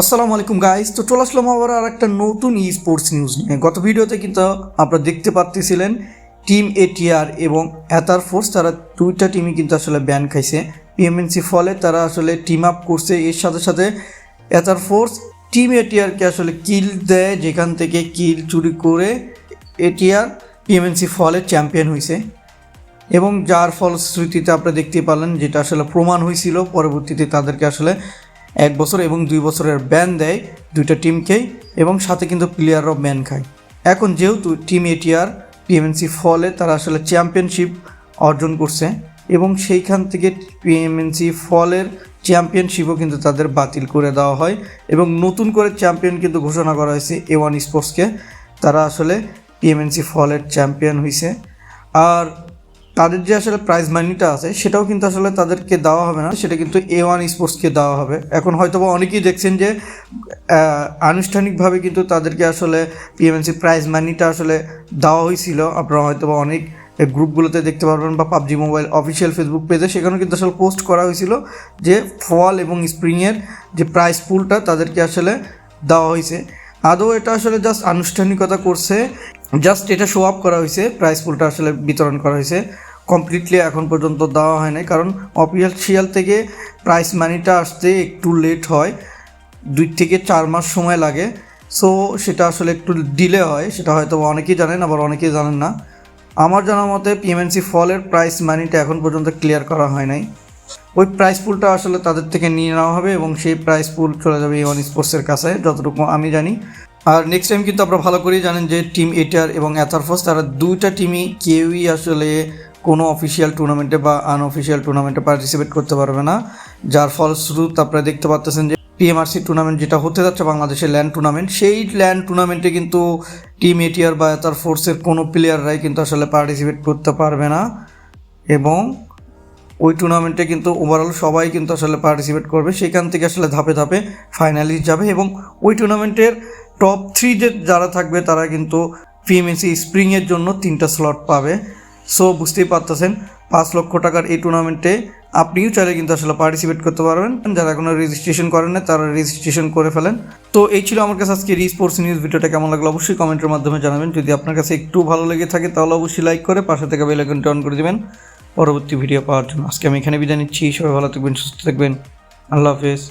আসসালামু আলাইকুম গাইস তো চলে আসলাম আবার আর একটা নতুন ই স্পোর্টস নিউজ নিয়ে। গত ভিডিওতে কিন্তু আপনারা দেখতে পাচ্ছিলেন টিম এটিআর এবং অ্যাথার ফোর্স তারা দুইটা টিমই কিন্তু আসলে ব্যান খাইছে। পিএমএনসি ফলে তারা আসলে টিম আপ করছে। এর সাথে সাথে অ্যাথার ফোর্স টিম এটিআরকে আসলে কিল দেয়, যেখান থেকে কিল চুরি করে এটিআর পিএমএনসি ফলে চ্যাম্পিয়ন হয়েছে এবং যার ফলশ্রুতিতে আপনারা দেখতে পারলেন, যেটা আসলে প্রমাণ হয়েছিল পরবর্তীতে তাদেরকে আসলে এক বছর এবং দুই বছরের ব্যান দেয় দুইটা টিমকেই এবং সাথে কিন্তু প্লেয়াররাও ব্যান খায়। এখন যেহেতু টিম এটিআর পিএমএনসি ফলে তারা আসলে চ্যাম্পিয়নশিপ অর্জন করছে এবং সেইখান থেকে পিএমএনসি ফলের চ্যাম্পিয়নশিপও কিন্তু তাদের বাতিল করে দেওয়া হয় এবং নতুন করে চ্যাম্পিয়ন কিন্তু ঘোষণা করা হয়েছে এ ওয়ান স্পোর্টসকে তারা আসলে পিএমএনসি ফলের চ্যাম্পিয়ন হয়েছে আর তাদের যে আসলে প্রাইজ মানিটা আছে, সেটাও কিন্তু আসলে তাদেরকে দেওয়া হবে না। সেটা কিন্তু এ ওয়ান স্পোর্টসকে দেওয়া হবে। এখন হয়তো বা অনেকেই দেখছেন যে আনুষ্ঠানিকভাবে কিন্তু তাদেরকে আসলে পিএমএনসি প্রাইজ মানিটা আসলে দেওয়া হয়েছিল। আপনারা হয়তো বা অনেক গ্রুপগুলোতে দেখতে পারবেন বা পাবজি মোবাইল অফিসিয়াল ফেসবুক পেজে, সেখানেও কিন্তু আসলে পোস্ট করা হয়েছিল যে ফল এবং স্প্রিংয়ের যে প্রাইস পুলটা তাদেরকে আসলে দেওয়া হয়েছে। আদৌ এটা আসলে জাস্ট আনুষ্ঠানিকতা করছে জাস্ট এটা শো আপ করা হয়েছে প্রাইস পুলটা আসলে বিতরণ করা হয়েছে। কমপ্লিটলি এখন পর্যন্ত দেওয়া হয় নাই, কারণ অফিসিয়াল থেকে প্রাইস মানিটা আসতে একটু লেট হয়, দুই থেকে চার মাস সময় লাগে। সো সেটা আসলে একটু ডিলে হয়, সেটা হয়তো অনেকেই জানেন, আবার অনেকেই জানেন না। আমার জানা মতে পিএমএনসি ফলের প্রাইস মানিটা এখন পর্যন্ত ক্লিয়ার করা হয় নাই। ওই প্রাইস পুলটা আসলে তাদের থেকে নিয়ে নেওয়া হবে এবং সেই প্রাইস পুল চলে যাবে ইওয়ান স্পোর্টসের কাছে, যতটুকু আমি জানি। আর নেক্সট টাইম কিন্তু আপনারা ভালো করেই জানেন যে টিম এটার এবং অ্যাথারফোর্স তারা দুইটা টিমই কেউই আসলে কোনো অফিসিয়াল টুর্নামেন্টে বা আনঅফিসিয়াল টুর্নামেন্টে পার্টিসিপেট করতে পারবে না। যার ফলশ্রুত আপনারা দেখতে পাচ্ছেন যে পিএমআরসি টুর্নামেন্ট যেটা হতে যাচ্ছে বাংলাদেশের ল্যান্ড টুর্নামেন্ট সেই ল্যান্ড টুর্নামেন্টে কিন্তু টিম এটিআর বা তার ফোর্সের কোনো প্লেয়াররাই কিন্তু আসলে পার্টিসিপেট করতে পারবে না। এবং ওই টুর্নামেন্টে কিন্তু ওভারঅল সবাই কিন্তু আসলে পার্টিসিপেট করবে। সেখান থেকে আসলে ধাপে ধাপে ফাইনালি যাবে এবং ওই টুর্নামেন্টের টপ থ্রি যে যারা থাকবে, তারা কিন্তু পিএমএসি স্প্রিংয়ের জন্য তিনটা স্লট পাবে। সো বুঝতেই পারতেছেন, পাঁচ লক্ষ টাকার এই টুর্নামেন্টে আপনিও চাইলে কিন্তু আসলে পার্টিসিপেট করতে পারবেন। যারা এখনও রেজিস্ট্রেশন করেন না তারা রেজিস্ট্রেশন করে ফেলেন। তো, এই ছিল আমার কাছে আজকে রি স্পোর্টস নিউজ ভিডিওটা কেমন লাগল অবশ্যই কমেন্টের মাধ্যমে জানাবেন। যদি আপনার কাছে একটু ভালো লেগে থাকে, তাহলে অবশ্যই লাইক করে পাশে থেকে বেল আইকনটি অন করে দেবেন। পরবর্তী ভিডিও পাওয়ার জন্য। আজকে আমি এখানে বিদায় নিচ্ছি। সবাই ভালো থাকবেন, সুস্থ থাকবেন। আল্লাহ হাফেজ।